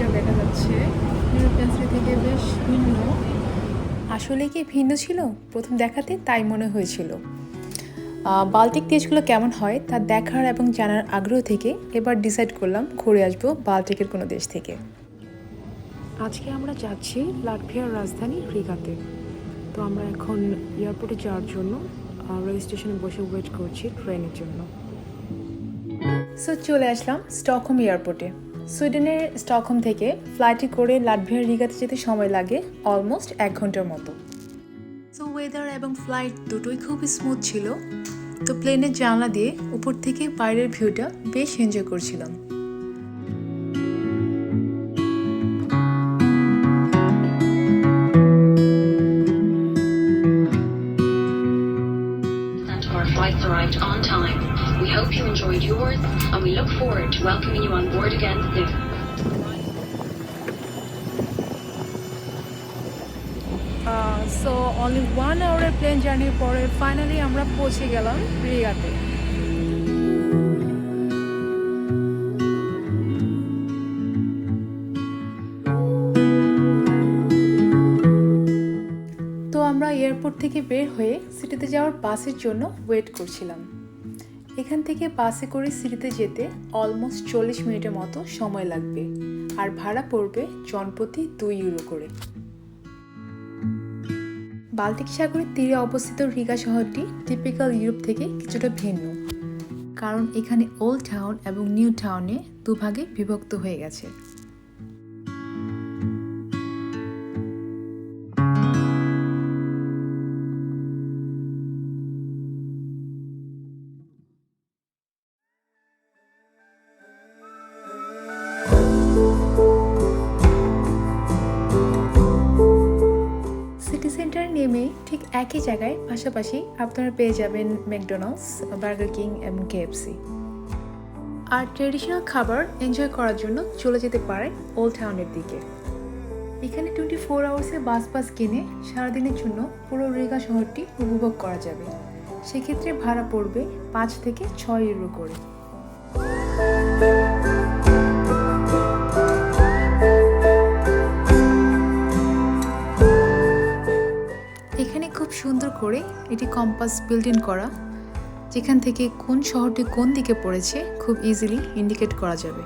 যা দেখা যাচ্ছে। সিটি থেকে বেশ ভিন্ন। আসলে কি ভিন্ন ছিল? প্রথম দেখাতে তাই মনে হয়েছিল। বাল্টিক দেশগুলো কেমন হয় তা দেখার এবং জানার আগ্রহ থেকে এবার ডিসাইড করলাম ঘুরে আসব বাল্টিকের কোনো দেশ থেকে। আজকে আমরা যাচ্ছি লাটভিয়ার রাজধানী রিগাতে। তো আমরা এখন এয়ারপোর্টে যাওয়ার জন্য রেল স্টেশনে বসে ওয়েট করছি ট্রেনের জন্য। সো চলে আসলাম স্টকহোম এয়ারপোর্টে। সুইডেনের স্টকহোম থেকে ফ্লাইটে করে লাটভিয়ার রিগাতে যেতে সময় লাগে অলমোস্ট এক ঘণ্টার মতো। সো ওয়েদার এবং ফ্লাইট দুটোই খুব স্মুথ ছিল। তো প্লেনের জানলা দিয়ে উপর থেকে বাইরের ভিউটা বেশ এনজয় করছিলাম। We hope you enjoyed yours and we look forward to welcoming you on board again soon. So only one আওয়ারের plane জার্নির পরে ফাইনালি আমরা পৌঁছে গেলাম রিগাতে তো আমরা এয়ারপোর্ট থেকে বের হয়ে সিটিতে যাওয়ার বাসের জন্য ওয়েট করছিলাম এখান থেকে বাসে করে সিটিতে যেতে অলমোস্ট চল্লিশ মিনিটের মতো সময় লাগবে। আর ভাড়া পড়বে জনপ্রতি দুই ইউরো করে। বাল্টিক সাগরের তীরে অবস্থিত রিগা শহরটি টিপিক্যাল ইউরোপ থেকে কিছুটা ভিন্ন। কারণ এখানে ওল্ড টাউন এবং নিউ টাউনে দুভাগে বিভক্ত হয়ে গেছে। নেমে ঠিক একই জায়গায় পাশাপাশি আপনারা পেয়ে যাবেন ম্যাকডোনাল্ডস, বার্গার কিং এবং কেএফসি আর ট্রেডিশনাল খাবার এনজয় করার জন্য চলে যেতে পারে ওল্ড টাউনের দিকে। এখানে টোয়েন্টি ফোর আওয়ার্সে বাস বাস কিনে সারাদিনের জন্য পুরো রেগা শহরটি উপভোগ করা যাবে। সেক্ষেত্রে ভাড়া পড়বে পাঁচ থেকে ছয় ইউরো করে। সুন্দর করে এটি কম্পাস বিল্ড ইন করা, যেখান থেকে কোন শহরটি কোন দিকে পড়েছে খুব ইজিলি ইন্ডিকেট করা যাবে।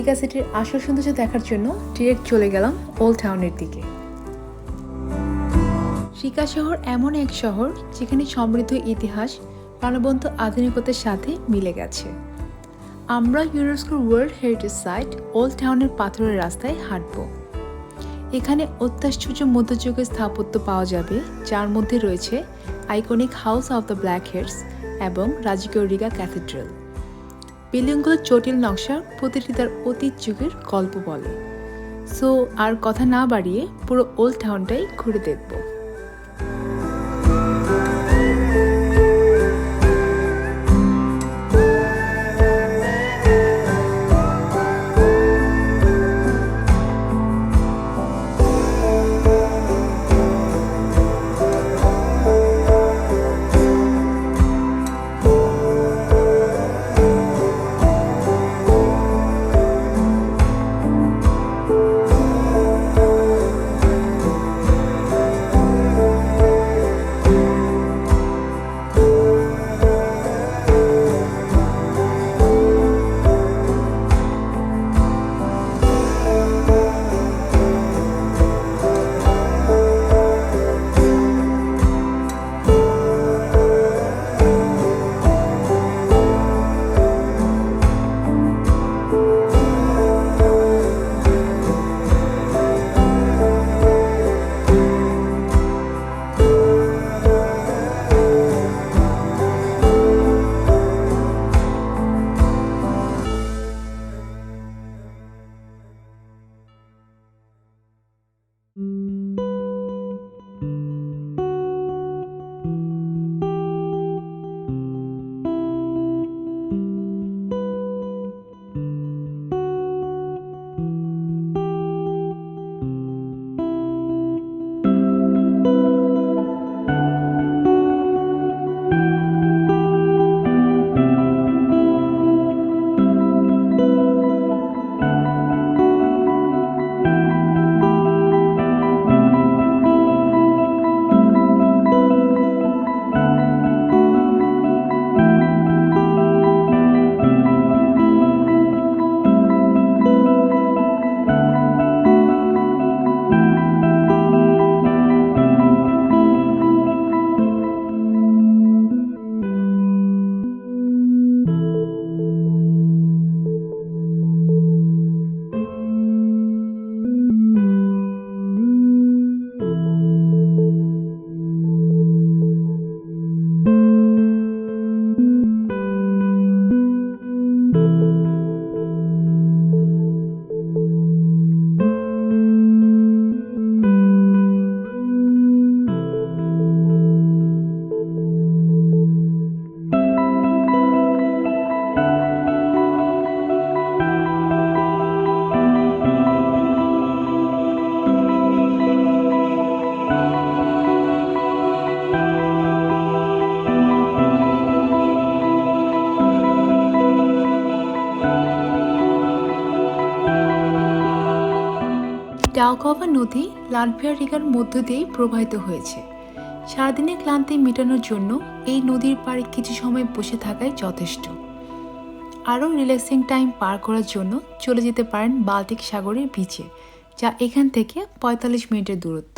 রিগা সিটির আসল সৌন্দর্য দেখার জন্য ডিরেক্ট চলে গেলাম ওল্ড টাউনের দিকে। রিকা শহর এমন এক শহর যেখানে সমৃদ্ধ ইতিহাস প্রাণবন্ত আধুনিকতার সাথে মিলে গেছে। আমরা ইউনেস্কোর ওয়ার্ল্ড হেরিটেজ সাইট ওল্ড টাউনের পাথরের রাস্তায় হাঁটব। এখানে অত্যাশ্চর্য মধ্যযুগের স্থাপত্য পাওয়া যাবে, যার মধ্যে রয়েছে iconic House of the Black Heads এবং রাজকীয় রিগা ক্যাথেড্রাল বিল্ডিংগুলোর জটিল নকশা প্রতিটি তার অতীত যুগের গল্প বলে। সো আর কথা না বাড়িয়ে পুরো ওল্ড টাউনটাই ঘুরে দেখব। দাউকাভা নদী লাটভিয়া রিগার মধ্য দিয়েই প্রবাহিত হয়েছে। সারাদিনে ক্লান্তি মেটানোর জন্য এই নদীর পাড়ে কিছু সময় বসে থাকাই যথেষ্ট। আরও রিল্যাক্সিং টাইম পার করার জন্য চলে যেতে পারেন বাল্টিক সাগরের বিচে, যা এখান থেকে পঁয়তাল্লিশ মিনিটের দূরত্ব।